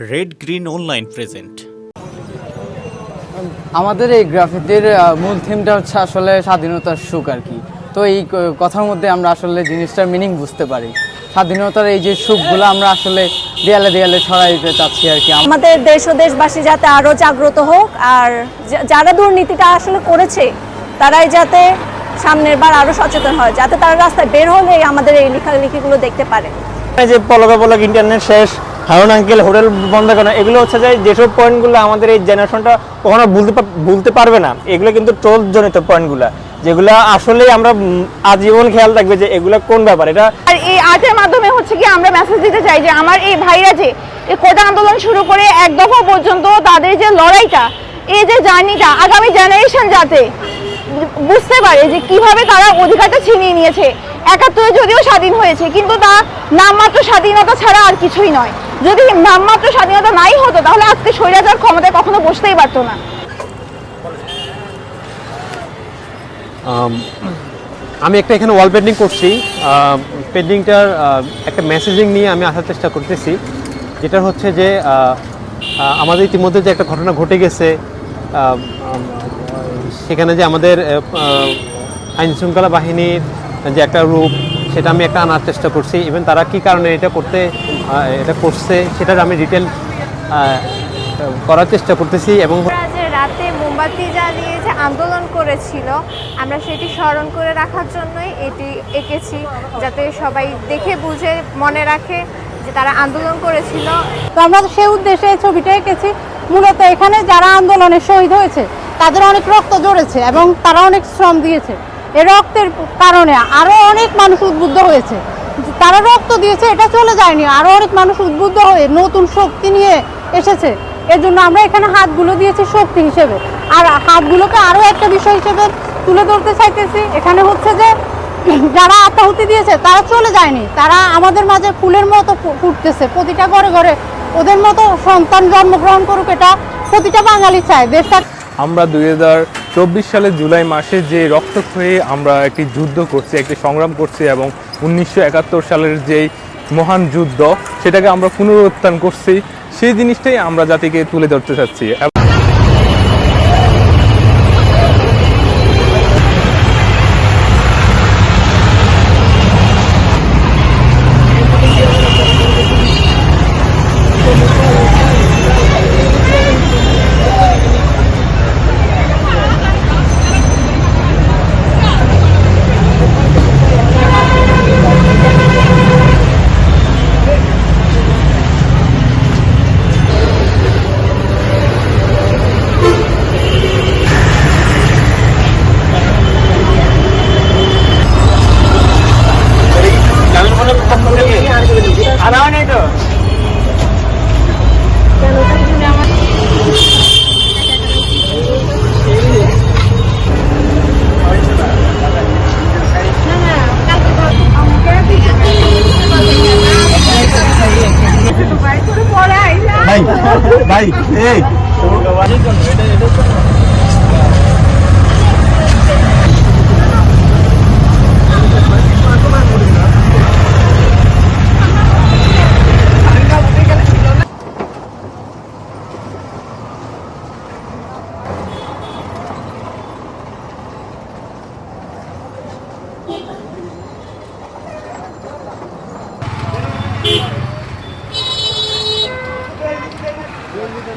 Red green online present আমাদের এই গ্রাফিতির মূল থিমটা হচ্ছে আসলে স্বাধীনতার সুখ আর কি। তো এই কথার মধ্যে আমরা আসলে জিনিসটার মিনিং বুঝতে পারি। স্বাধীনতার এই যে সুখগুলো আমরা আসলে দেয়ালে দেয়ালে ছড়াই দিতে চাচ্ছি আর কি। আমাদের দেশ ও দেশবাসী যাতে আরও জাগ্রত হোক আর যারা দুর্নীতিটা আসলে করেছে তারাই যাতে সামনের বার আরও সচেতন হয় যাতে তারা রাস্তায় বের হলে আমাদের এই লেখালেখিগুলো দেখতে পারে। এই যে পলকে পলক ইন্টারনেট শেষ হারুন আঙ্কেল, হোটেল বন্ধ করা এগুলো হচ্ছে যে যেসব পয়েন্টগুলো আমাদের এই জেনারেশনটা কখনো ভুলতে পা- ভুলতে পারবে না, এগুলো কিন্তু ট্রোল জনিত পয়েন্টগুলো যেগুলো আসলে আমরা আজীবন খেয়াল রাখবে যে এগুলো কোন ব্যাপার। এটা আর এই আর্টের মাধ্যমে হচ্ছে কি আমরা মেসেজ দিতে চাই যে আমার এই ভাইরা যে এই কোটা আন্দোলন শুরু করে এক দফা পর্যন্ত তাদের যে লড়াইটা, এই যে জার্নিটা, আগামী জেনারেশন যাতে বুঝতে পারে যে কীভাবে তারা অধিকারটা ছিনিয়ে নিয়েছে। একাত্তরে যদিও স্বাধীন হয়েছে, কিন্তু তা নামমাত্র স্বাধীনতা ছাড়া আর কিছুই নয়। যদি নামমাত্র স্বাধীনতা নাই হতো, তাহলে আজকে স্বৈরাচার ক্ষমতায় কখনো বসতেই পারতো না। আমি একটা এখানে ওয়াল পেন্টিং করছি। পেন্টিংটার একটা মেসেজিং নিয়ে আমি আসার চেষ্টা করতেছি। যেটা হচ্ছে যে আমাদের ইতিমধ্যে যে একটা ঘটনা ঘটে গেছে সেখানে যে আমাদের আইন শৃঙ্খলা বাহিনীর যে একটা রূপ, সেটা আমি একটা আনার চেষ্টা করছি। ইভেন তারা কি কারণে এটা করতে এটা করছে সেটার আমি ডিটেল করার চেষ্টা করতেছি এবং রাতে মোমবাতি জ্বালিয়ে যে আন্দোলন করেছিল, আমরা সেটি স্মরণ করে রাখার জন্যই এটি এঁকেছি, যাতে সবাই দেখে, বুঝে, মনে রাখে যে তারা আন্দোলন করেছিল। তো আমরা সেই উদ্দেশ্যে এই ছবিটা এঁকেছি। মূলত এখানে যারা আন্দোলনে শহীদ হয়েছে, তাদের অনেক রক্ত জড়েছে এবং তারা অনেক শ্রম দিয়েছে। এ রক্তের কারণে আরও অনেক মানুষ উদ্বুদ্ধ হয়েছে। তারা রক্ত দিয়েছে, এটা চলে যায়নি। আরও অনেক মানুষ উদ্বুদ্ধ হয়ে নতুন শক্তি নিয়ে এসেছে। এর জন্য আমরা এখানে হাতগুলো দিয়েছি শক্তি হিসেবে। আর হাতগুলোকে আরও একটা বিষয় হিসেবে তুলে ধরতে চাইতেছি। এখানে হচ্ছে যে, যারা আত্মাহুতি দিয়েছে, তারা চলে যায়নি। তারা আমাদের মাঝে ফুলের মতো ফুটতেছে। প্রতিটা ঘরে ঘরে ওদের মতো সন্তান জন্মগ্রহণ করুক, এটা প্রতিটা বাঙালি চায়। দেশটা আমরা দুই হাজার চব্বিশ সালের জুলাই মাসে যে রক্তক্ষয়ী আমরা একটি যুদ্ধ করছি, একটি সংগ্রাম করছি এবং উনিশশো একাত্তর সালের যেই মহান যুদ্ধ, সেটাকে আমরা পুনরুত্থান করছি, সেই জিনিসটাই আমরা জাতিকে তুলে ধরতে চাচ্ছি। এই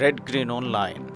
red green online